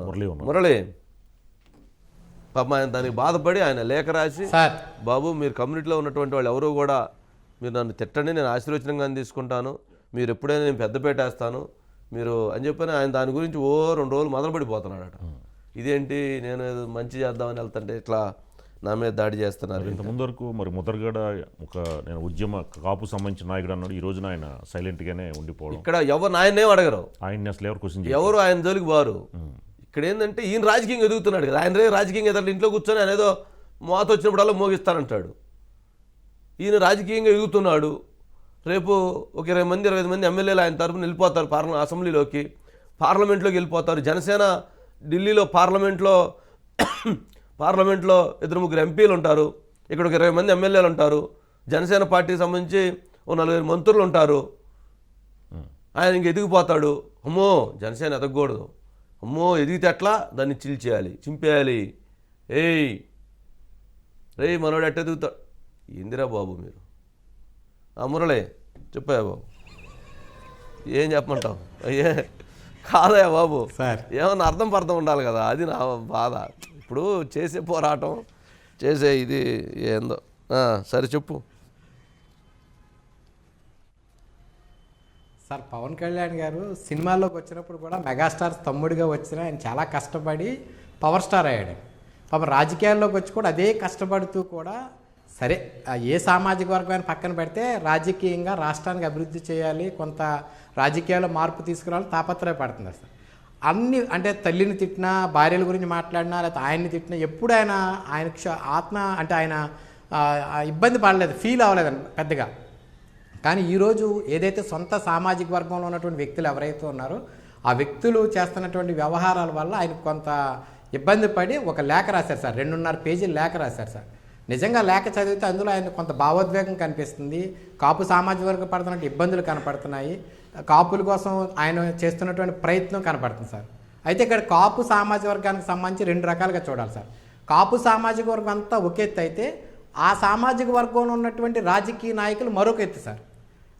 మురళి- మురళి పాపం ఆయన దానికి బాధపడి ఆయన లేఖ రాసి సార్. బాబు మీరు కమ్యూనిటీలో ఉన్నటువంటి వాళ్ళు ఎవరు కూడా మీరు నన్ను తిట్టండి నేను ఆశీర్వచనంగా తీసుకుంటాను మీరు ఎప్పుడైనా నేను పెద్దపేట వేస్తాను మీరు అని చెప్పని ఆయన దాని గురించి ఓ రెండు రోజులు మొదలుపడిపోతున్నాడట. ఇదేంటి నేను ఏదో మంచి చేద్దామని వెళ్తుంటే ఇట్లా నా మీద దాడి చేస్తున్నారు ఇంత ముందు వరకు మరి ముద్రగడ ఒక నేను ఉద్యమ కాపు సంబంధించిన నాయకుడు అన్నాడు ఈ రోజున ఆయన సైలెంట్గానే ఉండిపోవడం. ఇక్కడ ఎవరు ఆయన్నేం అడగరు. ఆయన్ని అసలు ఎవరు క్వశ్చన్ ఎవరు ఆయన జోలికి బారు ఇక్కడ ఏంటంటే ఈయన రాజకీయంగా ఎదుగుతున్నాడు కదా. ఆయన రే రాజకీయంగా ఎదురు ఇంట్లో కూర్చొని ఆయన ఏదో మోత వచ్చినప్పుడల్లా మోగిస్తానంటాడు ఈయన రాజకీయంగా ఎదుగుతున్నాడు. రేపు ఒక ఇరవై మంది ఇరవై మంది ఎమ్మెల్యేలు ఆయన తరపున వెళ్ళిపోతారు పార్లమెంట్ అసెంబ్లీలోకి. పార్లమెంట్లోకి వెళ్ళిపోతారు. జనసేన ఢిల్లీలో పార్లమెంట్లో పార్లమెంట్లో ఇద్దరు ముగ్గురు ఎంపీలు ఉంటారు ఇక్కడ ఒక ఇరవై మంది ఎమ్మెల్యేలు ఉంటారు జనసేన పార్టీకి సంబంధించి ఓ నలుగురు మంత్రులు ఉంటారు. ఆయన ఇంక ఎదిగిపోతాడు. అమ్మో జనసేన ఎదగకూడదు. అమ్మో ఎదిగితే ఎట్లా? దాన్ని చీల్చేయాలి చింపేయాలి. ఏయ్ రేయ్ మనోడు ఎట్ట ఎదుగుతాడు? ఏందిరా బాబు మీరు? ఆ మురళే చెప్పాయా బాబు. ఏం చెప్పమంటావు? అయ్యే కాదయా బాబు. సార్. ఏమన్నా అర్థం పర్థం ఉండాలి కదా అది నా బాధ. ఇప్పుడు చేసే పోరాటం చేసే ఇది ఏందో. సరే చెప్పు. సార్ పవన్ కళ్యాణ్ గారు సినిమాల్లోకి వచ్చినప్పుడు కూడా మెగాస్టార్ తమ్ముడిగా వచ్చిన ఆయన చాలా కష్టపడి పవర్ స్టార్ అయ్యాడు. పాపం రాజకీయాల్లోకి వచ్చి కూడా అదే కష్టపడుతూ కూడా సరే ఏ సామాజిక వర్గమైన పక్కన పెడితే రాజకీయంగా రాష్ట్రానికి అభివృద్ధి చేయాలి కొంత రాజకీయాల్లో మార్పు తీసుకురావాలని తాపత్రయపడుతున్నారు సార్. అన్ని అంటే తల్లిని తిట్టినా భార్యల గురించి మాట్లాడినా లేకపోతే ఆయన్ని తిట్టినా ఎప్పుడు ఆయన ఆయన క్ష- ఆత్మ అంటే ఆయన ఇబ్బంది పడలేదు ఫీల్ అవ్వలేదు పెద్దగా. కానీ ఈరోజు ఏదైతే సొంత సామాజిక వర్గంలో ఉన్నటువంటి వ్యక్తులు ఎవరైతే ఉన్నారో ఆ వ్యక్తులు చేస్తున్నటువంటి వ్యవహారాల వల్ల ఆయన కొంత ఇబ్బంది పడి ఒక లేఖ రాశారు సార్ రెండున్నర పేజీలు లేఖ రాశారు సార్. నిజంగా లేఖ చదివితే అందులో ఆయన కొంత భావోద్వేగం కనిపిస్తుంది. కాపు సామాజిక వర్గ పడుతున్నట్టు ఇబ్బందులు కనపడుతున్నాయి. కాపుల కోసం ఆయన చేస్తున్నటువంటి ప్రయత్నం కనపడుతుంది సార్. అయితే ఇక్కడ కాపు సామాజిక వర్గానికి సంబంధించి రెండు రకాలుగా చూడాలి సార్. కాపు సామాజిక వర్గం అంతా ఒక ఎత్తు అయితే ఆ సామాజిక వర్గంలో ఉన్నటువంటి రాజకీయ నాయకులు మరొక ఎత్తు సార్.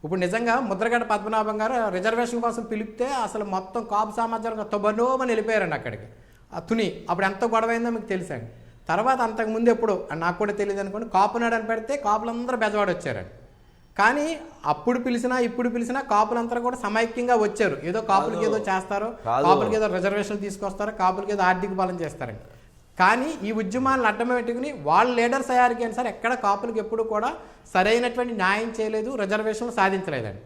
ఇప్పుడు నిజంగా ముద్రగడ పద్మనాభం గారు రిజర్వేషన్ కోసం పిలిపితే అసలు మొత్తం కాపు సామాజిక వర్గం తొబనోమని వెళ్ళిపోయారండి అక్కడికి. ఆ తుని అప్పుడు ఎంత గొడవ అయిందో మీకు తెలుసండి. తర్వాత అంతకుముందు ఎప్పుడు? నాకు కూడా తెలియదు అనుకోండి. కాపునాడు అని పెడితే కాపులందరూ బెజవాడ వచ్చారండి కానీ అప్పుడు పిలిచినా ఇప్పుడు పిలిచినా కాపులందరూ కూడా సమైక్యంగా వచ్చారు. ఏదో కాపులకి ఏదో చేస్తారో. కాపులకి ఏదో రిజర్వేషన్లు తీసుకొస్తారో కాపులకి ఏదో ఆర్థిక బలం చేస్తారండి. కానీ ఈ ఉద్యమాలను అడ్డం పెట్టుకుని వాళ్ళ లీడర్స్ అయ్యారు కానీ సార్? ఎక్కడ కాపులకు ఎప్పుడు కూడా సరైనటువంటి న్యాయం చేయలేదు రిజర్వేషన్లు సాధించలేదండి.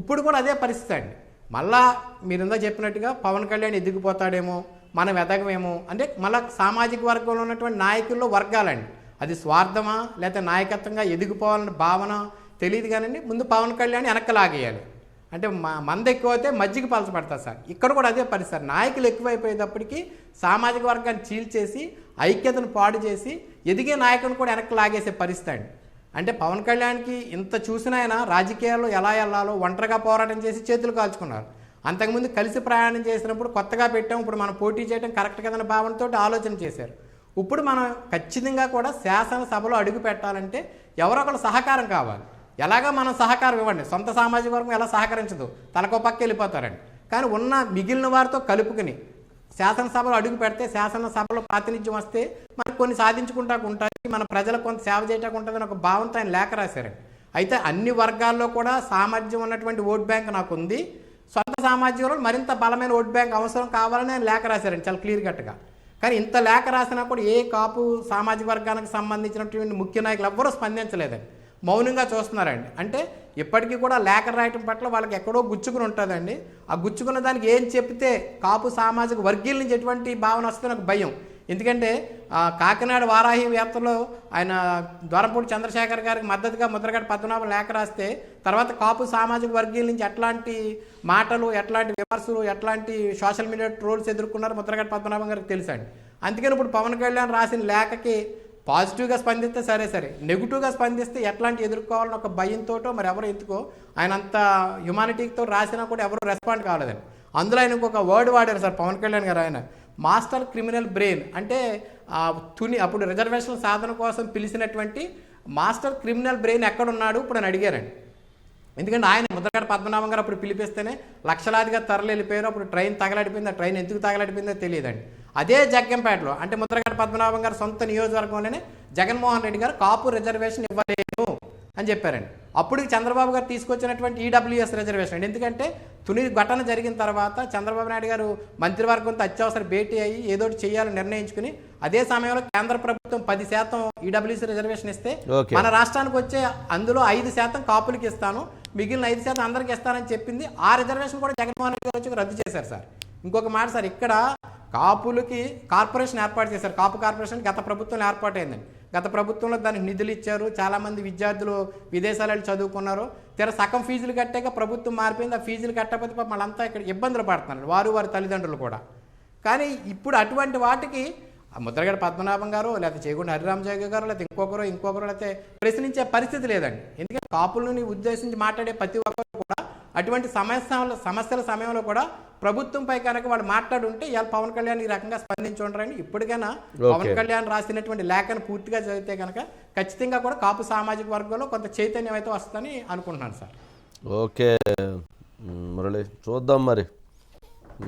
ఇప్పుడు కూడా అదే పరిస్థితి అండి. మళ్ళా మీరు ఇందా చెప్పినట్టుగా పవన్ కళ్యాణ్ ఎదిగిపోతాడేమో మనం ఎదగమేమో అంటే మళ్ళీ సామాజిక వర్గంలో ఉన్నటువంటి నాయకుల్లో వర్గాలండి. అది స్వార్థమా లేకపోతే నాయకత్వంగా ఎదిగిపోవాలన్న భావన తెలియదు కానీ ముందు పవన్ కళ్యాణ్ వెనక్కి లాగేయాలి. అంటే మంద ఎక్కువ అయితే మజ్జిగ పలచబడతారు సార్. ఇక్కడ కూడా అదే పరిస్థితి సార్. నాయకులు ఎక్కువైపోయేటప్పటికీ సామాజిక వర్గాన్ని చీల్చేసి ఐక్యతను పాడు చేసి ఎదిగే నాయకుని కూడా వెనక్కి లాగేసే పరిస్థితి అండి. అంటే పవన్ కళ్యాణ్కి ఇంత చూసిన ఆయన రాజకీయాల్లో ఎలా వెళ్ళాలో ఒంటరిగా పోరాటం చేసి చేతులు కాల్చుకున్నారు. అంతకుముందు కలిసి ప్రయాణం చేసినప్పుడు కొత్తగా పెట్టాం ఇప్పుడు మనం పోటీ చేయడం కరెక్ట్ కదన్న భావనతో ఆలోచన చేశారు. ఇప్పుడు మనం ఖచ్చితంగా కూడా శాసనసభలో అడుగు పెట్టాలంటే ఎవరో ఒకరు సహకారం కావాలి. ఎలాగా మనం సహకారం ఇవ్వండి. సొంత సామాజిక వర్గం ఎలా సహకరించదు? తలకో పక్క వెళ్ళిపోతారండి. కానీ ఉన్న మిగిలిన వారితో కలుపుకుని శాసనసభలో అడుగు పెడితే శాసనసభలో ప్రాతినిధ్యం వస్తే మనకు కొన్ని సాధించుకుంటా ఉంటాయి మన ప్రజలకు కొంత సేవ చేయటానికి ఉంటుందని ఒక భావంతో ఆయన లేఖ రాశారండి. అయితే అన్ని వర్గాల్లో కూడా సామర్థ్యం ఉన్నటువంటి ఓట్ బ్యాంక్ నాకు ఉంది. సొంత సామాజికంలో మరింత బలమైన ఓట్ బ్యాంక్ అవసరం కావాలని ఆయన లేఖ రాశారండి చాలా క్లియర్ కట్గా. కానీ ఇంత లేఖ రాసినా కూడా ఏ కాపు సామాజిక వర్గానికి సంబంధించినటువంటి ముఖ్య నాయకులు ఎవ్వరూ స్పందించలేదండి. మౌనంగా చూస్తున్నారండి. అంటే ఇప్పటికీ కూడా లేఖ రాయటం పట్ల వాళ్ళకి ఎక్కడో గుచ్చుకుని ఉంటుందండి. ఆ గుచ్చుకున్న దానికి ఏం చెప్తే కాపు సామాజిక వర్గీల నుంచి ఎటువంటి భావన వస్తే నాకు భయం. ఎందుకంటే కాకినాడ వారాహి వ్యాప్తలో ఆయన ద్వారంపూడి చంద్రశేఖర్ గారికి మద్దతుగా ముద్రగడ పద్మనాభం లేఖ రాస్తే తర్వాత కాపు సామాజిక వర్గీయుల నుంచి ఎట్లాంటి మాటలు ఎట్లాంటి విమర్శలు ఎట్లాంటి సోషల్ మీడియా ట్రోల్స్ ఎదుర్కొన్నారు ముద్రగడ పద్మనాభం గారికి తెలుసండి. అందుకని ఇప్పుడు పవన్ కళ్యాణ్ రాసిన లేఖకి పాజిటివ్గా స్పందిస్తే సరే సరే నెగిటివ్గా స్పందిస్తే ఎట్లాంటి ఎదుర్కోవాలని ఒక భయంతోటో మరి ఎవరు ఎందుకో ఆయన అంత హ్యుమానిటీతో రాసినా కూడా ఎవరు రెస్పాండ్ కాలేదండి. అందులో ఆయన ఇంకొక వర్డ్ వాడారు సార్ పవన్ కళ్యాణ్ గారు ఆయన. మాస్టర్ క్రిమినల్ బ్రెయిన్ అంటే తుని అప్పుడు రిజర్వేషన్ సాధన కోసం పిలిచినటువంటి మాస్టర్ క్రిమినల్ బ్రెయిన్ ఎక్కడున్నాడు? ఇప్పుడు అని అడిగారండి. ఎందుకంటే ఆయన ముద్రగడ పద్మనాభం గారు అప్పుడు పిలిపిస్తేనే లక్షలాదిగా తరలి వెళ్ళిపోయారు. అప్పుడు ట్రైన్ తగలడిపోయింది? ఆ ట్రైన్ ఎందుకు తగలడిపోయిందో తెలియదండి. అదే జగ్గంపేటలో అంటే ముద్రగడ పద్మనాభం గారు సొంత నియోజకవర్గంలోనే జగన్మోహన్ రెడ్డి గారు కాపు రిజర్వేషన్ ఇవ్వలేను అని చెప్పారండి. అప్పుడు చంద్రబాబు గారు తీసుకొచ్చినటువంటి ఈడబ్ల్యూఎస్ రిజర్వేషన్ అండి. ఎందుకంటే తుని ఘటన జరిగిన తర్వాత చంద్రబాబు నాయుడు గారు మంత్రివర్గంతో అత్యవసర భేటీ అయ్యి ఏదో చేయాలని నిర్ణయించుకుని అదే సమయంలో కేంద్ర ప్రభుత్వం పది శాతం ఈడబ్ల్యూఎస్ రిజర్వేషన్ ఇస్తే. మన రాష్ట్రానికి వచ్చే అందులో ఐదు శాతం కాపులకి ఇస్తాను. మిగిలిన ఐదు శాతం అందరికి ఇస్తానని చెప్పింది. ఆ రిజర్వేషన్ కూడా జగన్మోహన్ రెడ్డి గారు వచ్చి రద్దు చేశారు సార్. ఇంకొక మాట సార్ ఇక్కడ కాపులకి కార్పొరేషన్ ఏర్పాటు చేశారు. కాపు కార్పొరేషన్ గత ప్రభుత్వంలో ఏర్పాటైందండి. గత ప్రభుత్వంలో దానికి నిధులు ఇచ్చారు. చాలామంది విద్యార్థులు విదేశాలు వెళ్ళి చదువుకున్నారు. తీర సగం ఫీజులు కట్టాక ప్రభుత్వం మారిపోయింది. ఆ ఫీజులు కట్టకపోతే పాపం వాళ్ళంతా ఇక్కడ ఇబ్బందులు పడుతున్నారు. వారు వారి తల్లిదండ్రులు కూడా. కానీ ఇప్పుడు అటువంటి వాటికి ముద్రగడ పద్మనాభం గారు లేకపోతే చేగుండ హరిరామజాగ గారు లేకపోతే ఇంకొకరు ఇంకొకరు లేకపోతే ప్రశ్నించే పరిస్థితి లేదండి. ఎందుకంటే కాపులని ఉద్దేశించి మాట్లాడే ప్రతి ఒక్కరు కూడా అటువంటి సమస్యల సమస్యల సమయంలో కూడా ప్రభుత్వంపై కనుక వాళ్ళు మాట్లాడుంటే ఇవాళ పవన్ కళ్యాణ్ ఈ రకంగా స్పందించి ఉంటారని ఇప్పటికైనా పవన్ కళ్యాణ్ రాసినటువంటి లేఖను పూర్తిగా చదివితే కనుక ఖచ్చితంగా కూడా కాపు సామాజిక వర్గంలో కొంత చైతన్యం అయితే వస్తుందని అనుకుంటున్నాను సార్. ఓకే. మురళి చూద్దాం మరి.